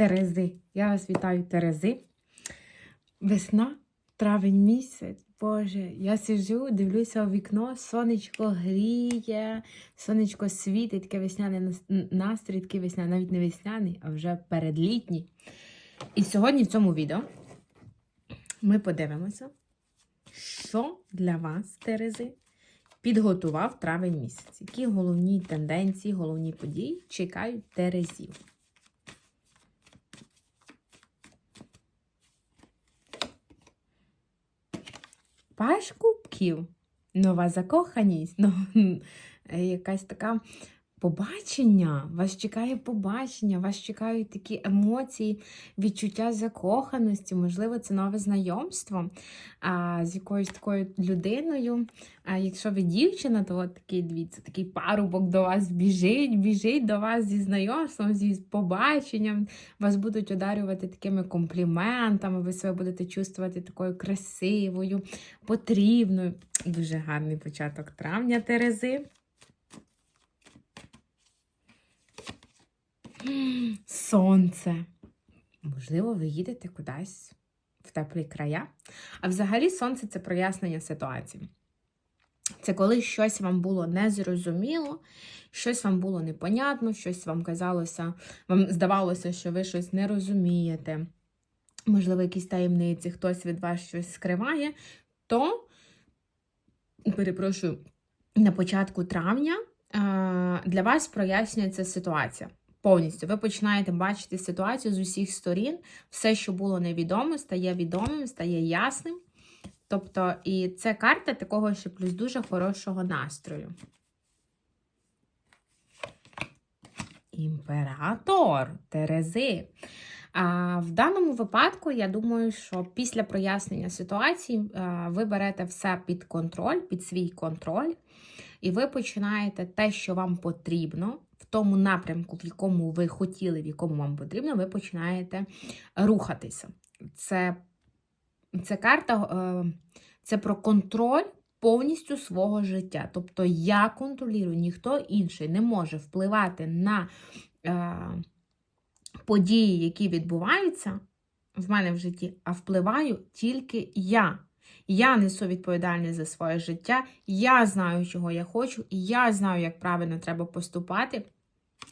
Терези. Я вас вітаю, Терези. Весна, травень місяць. Боже, я сиджу, дивлюся у вікно, сонечко гріє, сонечко світить, таке весняне настрій, такий весняний, навіть не весняний, а вже передлітній. І сьогодні в цьому відео ми подивимося, що для вас, Терези, підготував травень місяць. Які головні тенденції, головні події чекають Терезів. Паш кубків. Нова закоханість. Ну, якась така побачення. Вас чекає побачення, вас чекають такі емоції, відчуття закоханості. Можливо, це нове знайомство а, з якоюсь такою людиною. А якщо ви дівчина, то от такий дивіться, такий парубок до вас біжить, біжить до вас зі знайомством, зі побаченням. Вас будуть одарювати такими компліментами, ви себе будете чувствувати такою красивою, потрібною. Дуже гарний початок травня Терези. Сонце. Можливо, ви їдете кудись в теплі края. А взагалі сонце це прояснення ситуації. Це коли щось вам було незрозуміло, щось вам було непонятно, щось вам казалося, вам здавалося, що ви щось не розумієте. Можливо, якісь таємниці, хтось від вас щось скриває, то, перепрошую, на початку травня для вас прояснюється ситуація. Повністю ви починаєте бачити ситуацію з усіх сторін, все, що було невідомо, стає відомим, стає ясним. Тобто, і це карта такого ще плюс дуже хорошого настрою. Імператор Терези. А, в даному випадку, я думаю, що після прояснення ситуації а, ви берете все під контроль, під свій контроль, і ви починаєте те, що вам потрібно, тому напрямку, в якому ви хотіли, в якому вам потрібно, ви починаєте рухатися. Це, це карта, е, це про контроль повністю свого життя. Тобто я контролюю, ніхто інший не може впливати на е, події, які відбуваються в мене в житті, а впливаю тільки я. Я несу відповідальність за своє життя, я знаю, чого я хочу, я знаю, як правильно треба поступати.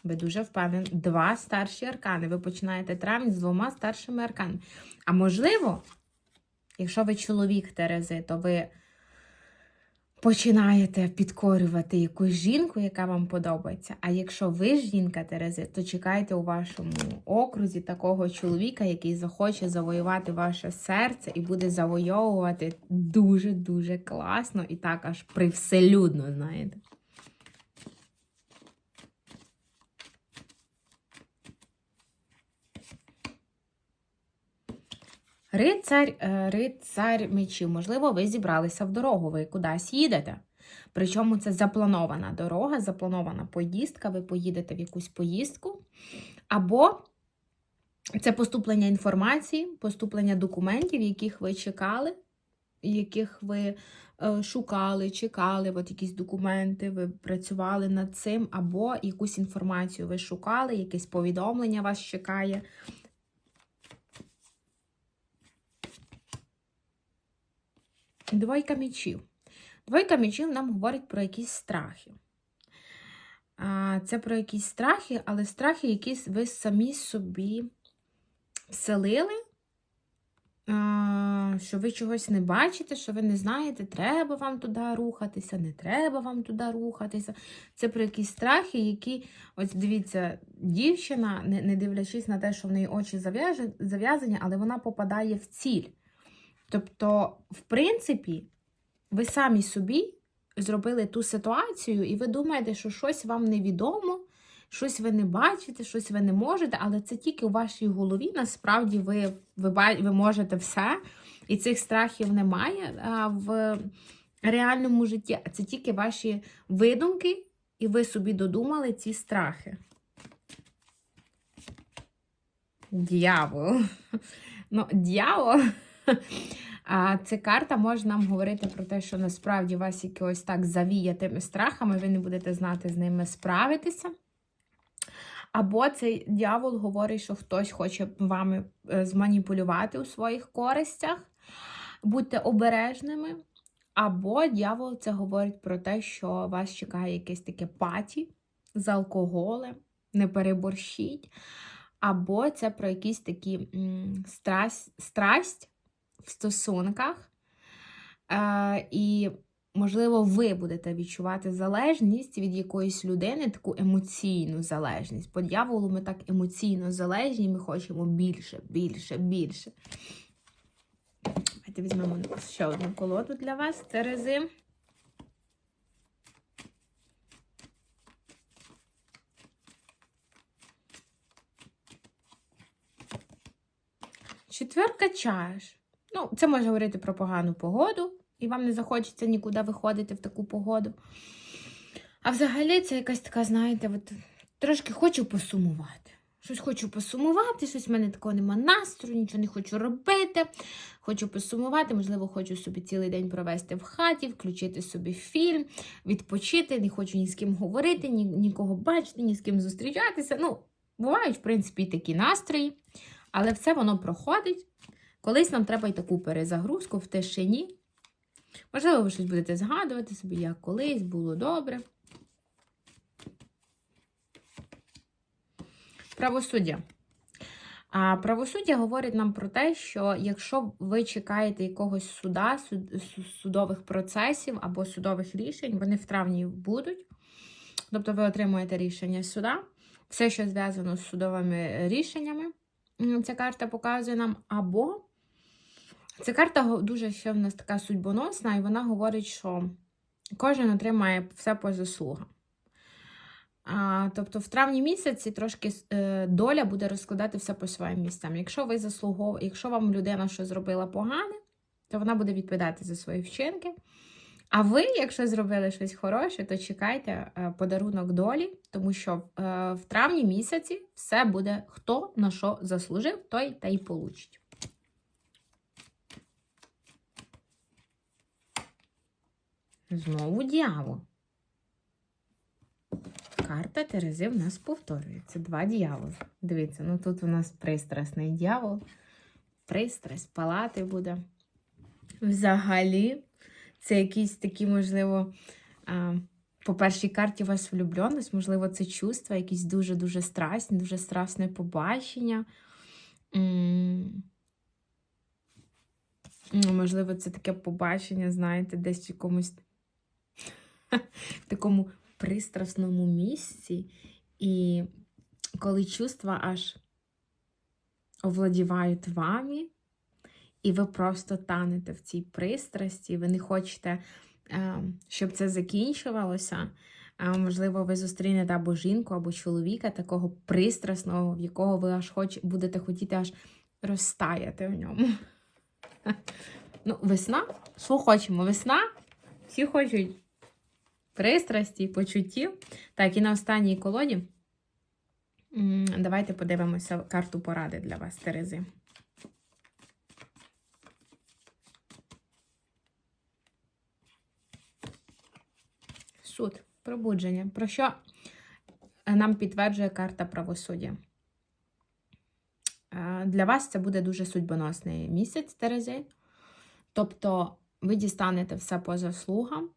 Ви дуже впевнені. Два старші аркани. Ви починаєте травень з двома старшими арканами. А можливо, якщо ви чоловік Терези, то ви починаєте підкорювати якусь жінку, яка вам подобається. А якщо ви жінка Терези, то чекайте у вашому окрузі такого чоловіка, який захоче завоювати ваше серце і буде завойовувати дуже-дуже класно і так аж привселюдно, знаєте. Рицарь, е, рицарь мечів. Можливо, ви зібралися в дорогу, ви кудись їдете. Причому це запланована дорога, запланована поїздка, ви поїдете в якусь поїздку. Або це поступлення інформації, поступлення документів, яких ви чекали, яких ви е, шукали, чекали, от якісь документи, ви працювали над цим, або якусь інформацію ви шукали, якесь повідомлення вас чекає. Двойка мечів. Двойка мечів нам говорить про якісь страхи. Це про якісь страхи, але страхи, які ви самі собі вселили, що ви чогось не бачите, що ви не знаєте, треба вам туди рухатися, не треба вам туди рухатися. Це про якісь страхи, які, ось дивіться, дівчина, не дивлячись на те, що в неї очі зав'язані, але вона попадає в ціль. Тобто, в принципі, ви самі собі зробили ту ситуацію, і ви думаєте, що щось вам невідомо, щось ви не бачите, щось ви не можете, але це тільки у вашій голові. Насправді ви, ви, ви можете все, і цих страхів немає а, в реальному житті. Це тільки ваші видумки, і ви собі додумали ці страхи. Дьявол. Ну, дьявол. А ця карта може нам говорити про те, що насправді вас якось так завіє тими страхами, ви не будете знати з ними справитися. Або цей дьявол говорить, що хтось хоче вами е, зманіпулювати у своїх користях. Будьте обережними. Або дьявол це говорить про те, що вас чекає якесь таке паті з алкоголем, не переборщіть. Або це про якісь такі страсть, страсть в стосунках. Е, і, можливо, ви будете відчувати залежність від якоїсь людини, таку емоційну залежність. По дьяволу ми так емоційно залежні, ми хочемо більше, більше, більше. Давайте візьмемо ще одну колоду для вас. Терези. Четверка чаш. Ну, це може говорити про погану погоду, і вам не захочеться нікуди виходити в таку погоду. А взагалі це якась така, знаєте, от, трошки хочу посумувати. Щось хочу посумувати, щось в мене такого нема настрою, нічого не хочу робити. Хочу посумувати, можливо, хочу собі цілий день провести в хаті, включити собі фільм, відпочити, не хочу ні з ким говорити, ні, нікого бачити, ні з ким зустрічатися. Ну, бувають, в принципі, такі настрої, але все воно проходить. Колись нам треба й таку перезагрузку в тишині. Можливо, ви щось будете згадувати собі, як колись було добре. Правосуддя. А правосуддя говорить нам про те, що якщо ви чекаєте якогось суда, суд, судових процесів або судових рішень, вони в травні будуть. Тобто ви отримуєте рішення суда, все, що зв'язано з судовими рішеннями, ця карта показує нам, або ця карта дуже ще в нас така судьбоносна, і вона говорить, що кожен отримає все по заслугам. А, Тобто в травні місяці трошки е, доля буде розкладати все по своїм місцям. Якщо ви заслугов... якщо вам людина що зробила погане, то вона буде відповідати за свої вчинки. А ви, якщо зробили щось хороше, то чекайте е, подарунок долі, тому що е, в травні місяці все буде хто на що заслужив, той та й получить. Знову дьявол. Карта Терези в нас повторюється. Два дьяволи. Дивіться, ну тут у нас пристрасний дьявол. Пристрасть, палати буде. Взагалі, це якісь такі, можливо, по першій карті у вас влюбленість, можливо, це чувство, якісь дуже-дуже страсні, дуже страсне побачення. Можливо, це таке побачення, знаєте, десь в якомусь такому пристрасному місці, і коли чувства аж овладівають вами, і ви просто танете в цій пристрасті, ви не хочете, е, щоб це закінчувалося. Можливо, ви зустрінете або жінку, або чоловіка, такого пристрасного, в якого ви аж хоч, будете хотіти аж розтаяти в ньому. Ну, весна? Що хочемо? Весна? Всі хочуть пристрасті, почуттів. Так, і на останній колоді. Давайте подивимося карту поради для вас, Терези. Суд, пробудження. Про що нам підтверджує карта правосуддя? Для вас це буде дуже судьбоносний місяць, Терези. Тобто, ви дістанете все по заслугам,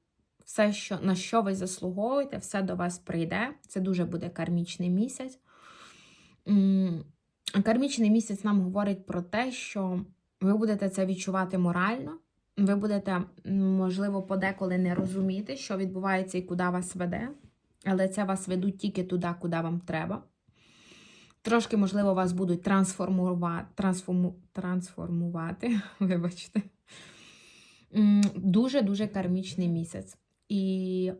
все, що, на що ви заслуговуєте, все до вас прийде. Це дуже буде кармічний місяць. Кармічний місяць нам говорить про те, що ви будете це відчувати морально. Ви будете, можливо, подеколи не розуміти, що відбувається і куди вас веде, але це вас ведуть тільки туди, куди вам треба. Трошки, можливо, вас будуть трансформувати, трансформу, трансформувати, вибачте. Дуже-дуже кармічний місяць. І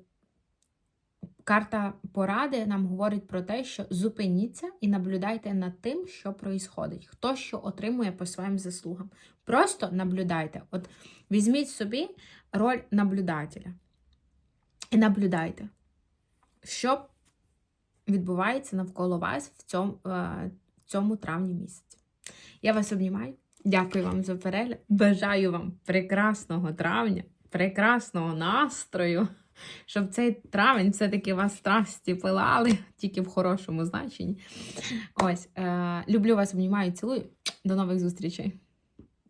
карта поради нам говорить про те, що зупиніться і наблюдайте над тим, що проїсходить, хто що отримує по своїм заслугам. Просто наблюдайте. От візьміть собі роль наблюдателя. І наблюдайте, що відбувається навколо вас в цьому, е, в цьому травні місяці. Я вас обнімаю. Дякую вам за перегляд. Бажаю вам прекрасного травня прекрасного настрою. щоб цей травень все-таки вас страсті пилали, тільки в хорошому значенні. Ось, е, люблю вас, обнімаю, цілую. До нових зустрічей.